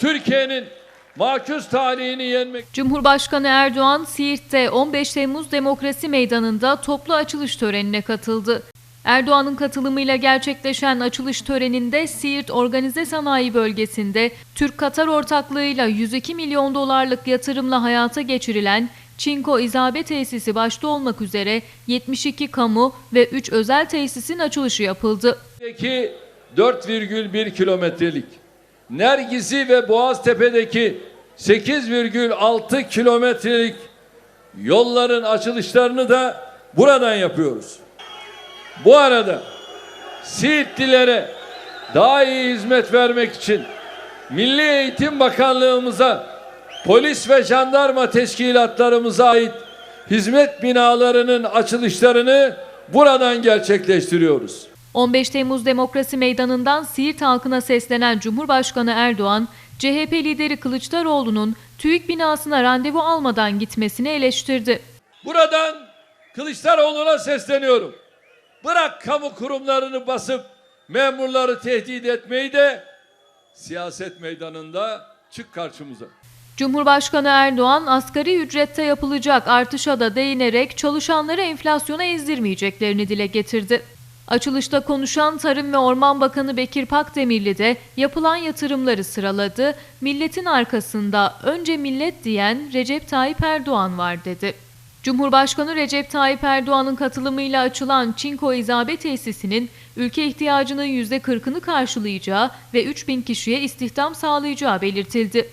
Türkiye'nin makus tarihini yenmek Cumhurbaşkanı Erdoğan Siirt'te 15 Temmuz Demokrasi Meydanı'nda toplu açılış törenine katıldı. Erdoğan'ın katılımıyla gerçekleşen açılış töreninde Siirt Organize Sanayi Bölgesi'nde Türk-Katar ortaklığıyla 102 milyon dolarlık yatırımla hayata geçirilen Çinko İzabe Tesisi başta olmak üzere 72 kamu ve 3 özel tesisin açılışı yapıldı. Deki 4,1 kilometrelik, Nergizi ve Boğaztepe'deki 8,6 kilometrelik yolların açılışlarını da buradan yapıyoruz. Bu arada Siirtlilere daha iyi hizmet vermek için Milli Eğitim Bakanlığımıza, polis ve jandarma teşkilatlarımıza ait hizmet binalarının açılışlarını buradan gerçekleştiriyoruz. 15 Temmuz Demokrasi Meydanı'ndan Siirt halkına seslenen Cumhurbaşkanı Erdoğan, CHP lideri Kılıçdaroğlu'nun TÜİK binasına randevu almadan gitmesini eleştirdi. Buradan Kılıçdaroğlu'na sesleniyorum. Bırak kamu kurumlarını basıp memurları tehdit etmeyi de siyaset meydanında çık karşımıza. Cumhurbaşkanı Erdoğan asgari ücrette yapılacak artışa da değinerek çalışanları enflasyona ezdirmeyeceklerini dile getirdi. Açılışta konuşan Tarım ve Orman Bakanı Bekir Pakdemirli de yapılan yatırımları sıraladı. Milletin arkasında önce millet diyen Recep Tayyip Erdoğan var dedi. Cumhurbaşkanı Recep Tayyip Erdoğan'ın katılımıyla açılan Çinko İzabe Tesisi'nin ülke ihtiyacının %40'ını karşılayacağı ve 3000 kişiye istihdam sağlayacağı belirtildi.